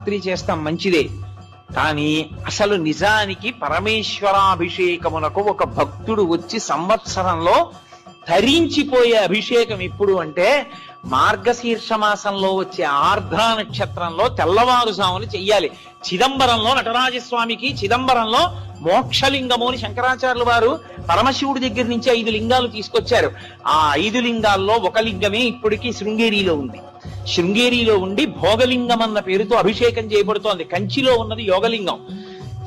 రాత్రి చేస్తాం మంచిదే. కానీ అసలు నిజానికి పరమేశ్వరాభిషేకమునకు ఒక భక్తుడు వచ్చి సంవత్సరంలో ధరించిపోయే అభిషేకం ఇప్పుడు అంటే మార్గశీర్ష మాసంలో వచ్చే ఆర్ద్ర నక్షత్రంలో తెల్లవారుజామును చెయ్యాలి. చిదంబరంలో నటరాజస్వామికి చిదంబరంలో మోక్షలింగము అని శంకరాచార్యులు వారు పరమశివుడి దగ్గర నుంచి ఐదు లింగాలు తీసుకొచ్చారు. ఆ ఐదు లింగాల్లో ఒక లింగమే ఇప్పటికీ శృంగేరిలో ఉంది. శృంగేరిలో ఉండి భోగలింగం అన్న పేరుతో అభిషేకం చేయబడుతోంది. కంచిలో ఉన్నది యోగలింగం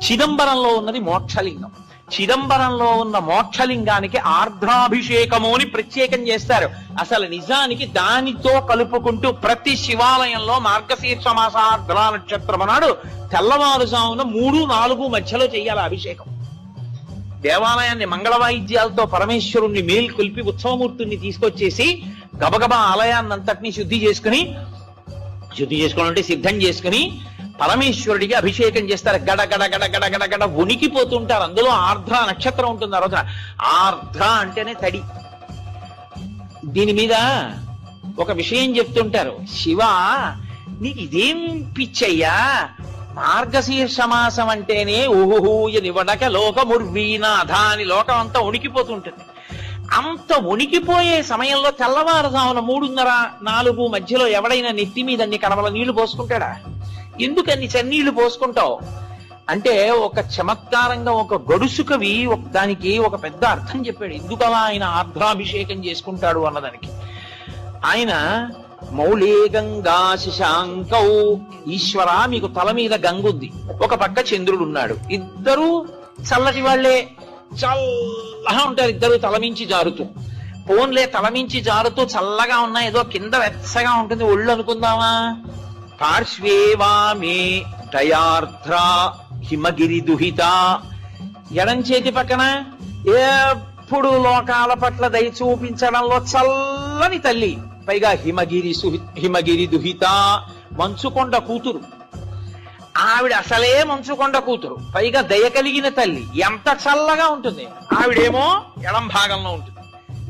చిదంబరంలో ఉన్నది మోక్షలింగం. చిదంబరంలో ఉన్న మోక్షలింగానికి ఆర్ద్రాభిషేకము అని ప్రత్యేకం చేస్తారు. అసలు నిజానికి దానితో కలుపుకుంటూ ప్రతి శివాలయంలో మార్గశీర్ష మాసార్ద్ర నక్షత్రం నాడు తెల్లవారుజామున మూడు నాలుగు మధ్యలో చేయాలి అభిషేకం. దేవాలయాన్ని మంగళ వాయిద్యాలతో పరమేశ్వరుణ్ణి మేల్కొల్పి ఉత్సవమూర్తుల్ని తీసుకొచ్చేసి గబగబా ఆలయాన్నంతటినీ శుద్ధి చేసుకుని శుద్ధి చేసుకోవాలంటే సిద్ధం చేసుకుని పరమేశ్వరుడికి అభిషేకం చేస్తారు. గడ గడ గడ గడ గడ గడ వణికిపోతుంటారు అందులో ఆర్ధ్ర నక్షత్రం ఉంటుంది ఆ రోజున ఆర్ద్ర అంటేనే తడి. దీని మీద ఒక విషయం చెప్తుంటారు. శివ నీకు ఇదేం పిచ్చయ్యా? మార్గశీర్ష మాసం అంటేనే ఊహూయ నివడక లోకముర్వీనాథ అని లోకం అంతా వణికిపోతుంటుంది అంత వణికిపోయే సమయంలో తెల్లవారుజామున మూడున్నర నాలుగు మధ్యలో ఎవడైనా నెత్తి మీద అన్ని కడవల నీళ్ళు పోసుకుంటాడా? ఎందుకు అన్ని చన్నీళ్ళు పోసుకుంటావు? అంటే ఒక చమత్కారంగా ఒక గడుసు కవి ఒక దానికి ఒక పెద్ద అర్థం చెప్పాడు. ఎందుకలా ఆయన ఆర్ద్రాభిషేకం చేసుకుంటాడు అన్నదానికి. ఆయన మౌళే గంగా శశాంకౌ ఈశ్వర మీకు తల మీద గంగుంది. ఒక పక్క చంద్రుడు ఉన్నాడు ఇద్దరు చల్లటి వాళ్ళే. చల్లగా ఉంటారు ఇద్దరు తలమించి జారుతూ. పోన్లే తలమించి జారుతూ చల్లగా ఉన్నా ఏదో కింద వెచ్చగా ఉంటుంది. ఒళ్ళు అనుకుందామా? పార్శ్వే వామే దయార్ద్ర హిమగిరి దుహిత. ఎడం చేతి పక్కన ఎప్పుడు లోకాల పట్ల దయ చూపించడంలో చల్లని తల్లి. పైగా హిమగిరి హిమగిరి దుహిత. మంచుకొండ కూతురు. ఆవిడ అసలే మంచుకొండ కూతురు. పైగా దయ కలిగిన తల్లి. ఎంత చల్లగా ఉంటుంది. ఆవిడేమో ఎడం భాగంలో ఉంటుంది.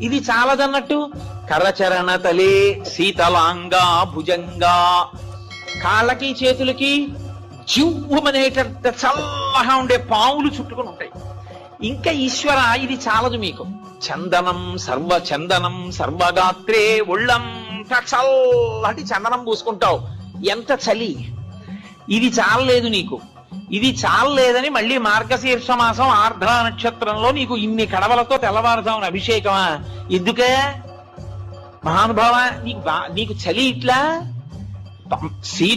ఇది చాలదన్నట్టు? కరచరణ తలే శీతలాంగా భుజంగా. కాళ్ళకి చేతులకి జివ్వమనేటంత చల్లగా ఉండే పావులు చుట్టుకుని ఉంటాయి. ఇంకా ఈశ్వర ఇది చాలదు మీకు. చందనం సర్వ చందనం సర్వగాత్రే ఒళ్ళంత చల్లటి చందనం పూసుకుంటావు. ఎంత చలి? ఇది చాలలేదు నీకు. ఇది చాలలేదని మళ్ళీ మార్గశీర్ష మాసం ఆర్ధ్ర నక్షత్రంలో నీకు ఇన్ని కడవలతో తెల్లవారుదామని అభిషేకమా? ఎందుకే? మహానుభావ నీకు నీకు చలి ఇట్లా? సీ